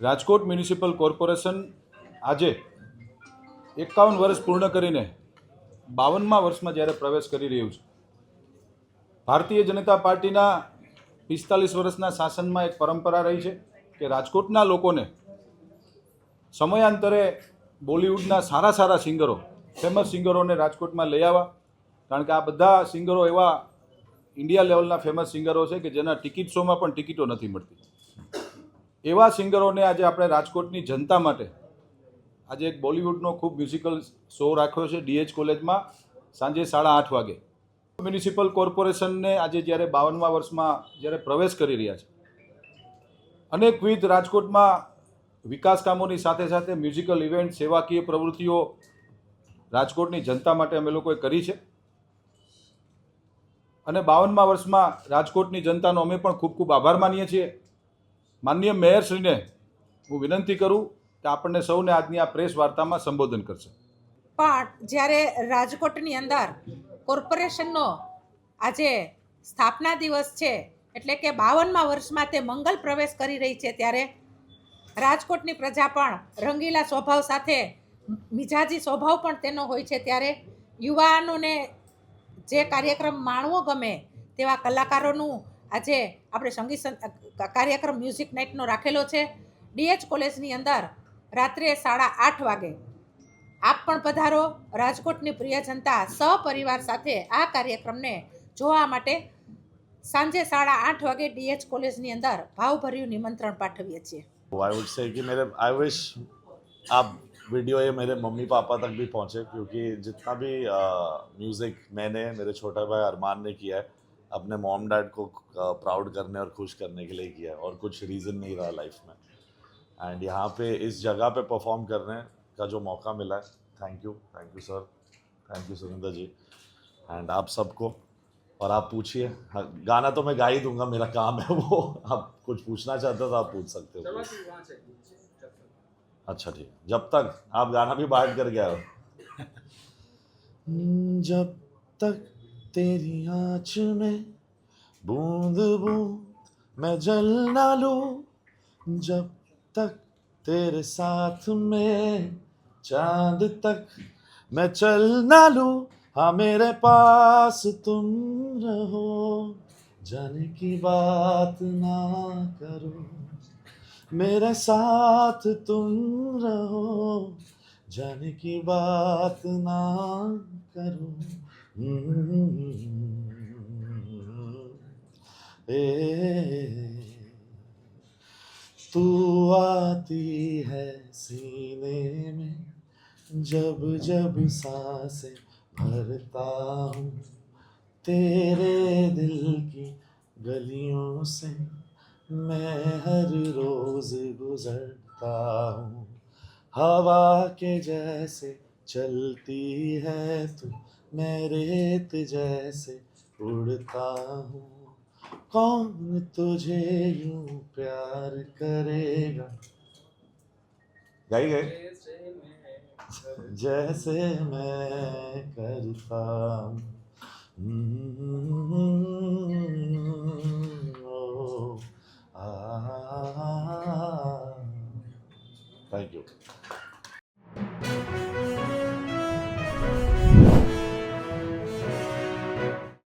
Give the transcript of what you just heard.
Rajkot municipal corporation આજે એકાવન વર્ષ પૂર્ણ કરીને બાવનમાં વર્ષમાં જ્યારે પ્રવેશ કરી રહ્યું છે. ભારતીય જનતા પાર્ટીના પિસ્તાલીસ વર્ષના શાસનમાં એક પરંપરા રહી છે કે રાજકોટના લોકોને સમયાંતરે બોલિવૂડના સારા સારા સિંગરો, ફેમસ સિંગરોને રાજકોટમાં લઈ આવવા. કારણ કે આ બધા સિંગરો એવા ઇન્ડિયા લેવલના ફેમસ સિંગરો છે કે જેના ટિકિટ શોમાં પણ ટિકિટો નથી મળતી. એવા સિંગરોને આજે આપણે રાજકોટની જનતા માટે આજે એક બોલિવૂડનો ખૂબ મ્યુઝિકલ શો રાખ્યો છે ડીએચ કોલેજમાં સાંજે સાડા આઠ વાગે. મ્યુનિસિપલ કોર્પોરેશનને આજે જ્યારે બાવનમા વર્ષમાં જ્યારે પ્રવેશ કરી રહ્યા છે અનેકવિધ રાજકોટમાં વિકાસ કામોની સાથે સાથે મ્યુઝિકલ ઇવેન્ટ, સેવાકીય પ્રવૃત્તિઓ રાજકોટની જનતા માટે અમે લોકોએ કરી છે. અને બાવનમા વર્ષમાં રાજકોટની જનતાનો અમે પણ ખૂબ ખૂબ આભાર માનીએ છીએ. માનનીય મેયરશ્રીને હું વિનંતી કરું કે આપણને સૌને આજની આ પ્રેસ વાર્તામાં સંબોધન કરશે. પણ જ્યારે રાજકોટની અંદર કોર્પોરેશનનો આજે સ્થાપના દિવસ છે, એટલે કે બાવનમાં વર્ષમાં તે મંગલ પ્રવેશ કરી રહી છે, ત્યારે રાજકોટની પ્રજા પણ રંગીલા સ્વભાવ સાથે, મિજાજી સ્વભાવ પણ તેનો હોય છે, ત્યારે યુવાનોને જે કાર્યક્રમ માણવો ગમે તેવા કલાકારોનું આજે આપણે સંગીત સં- કાર્યક્રમ મ્યુઝિક નાઇટનો રાખેલો છે ડીએચ કોલેજની અંદર રાત્રે સાડા આઠ વાગે આપ પણ પધારો રાજકોટની પ્રિય જનતા સહપરિવાર સાથે આ કાર્યક્રમને જોવા માટે સાંજે સાડા આઠ વાગે ડીએચ કોલેજની અંદર ભાવભર્યું નિમંત્રણ પાઠવીએ છીએ आई वुड से कि मेरे आई विश आप वीडियो ये मेरे मम्मी पापा तक भी पहुंचे क्योंकि जितना भी म्यूज़िक मैंने मेरे छोटा भाई अरमान ने किया है अपने मॉम डैड को प्राउड करने और खुश करने के लिए किया है और कुछ रीज़न नहीं रहा लाइफ में। एंड यहाँ पे इस जगह पे परफॉर्म करने का जो मौका मिला है thank you thank you sir thank you Surendra ji. And आप सबको और आप पूछिए। हाँ, गाना तो मैं गा ही दूँगा मेरा काम है वो। आप कुछ पूछना चाहते हो तो आप पूछ सकते हो। अच्छा ठीक। जब तक आप गाना भी बांट कर गया हो। जब तक तेरी आँच में बूंद बूंद मैं जल ना लूं जब तक तेरे साथ में चांद तक मैं चल ना लूं हाँ मेरे पास तुम रहो जाने की बात ना करो मेरे साथ तुम रहो जाने की बात ना करो ए तू आती है सीने में, जब जब साँसें भरता हूँ, तेरे दिल की गलियों से मैं हर रोज गुजरता हूँ। हवा के जैसे चलती है तू मैं रेत जैसे उड़ता हूँ कौन तुझे यूं प्यार करेगा गाई गए जैसे मैं करता हूँ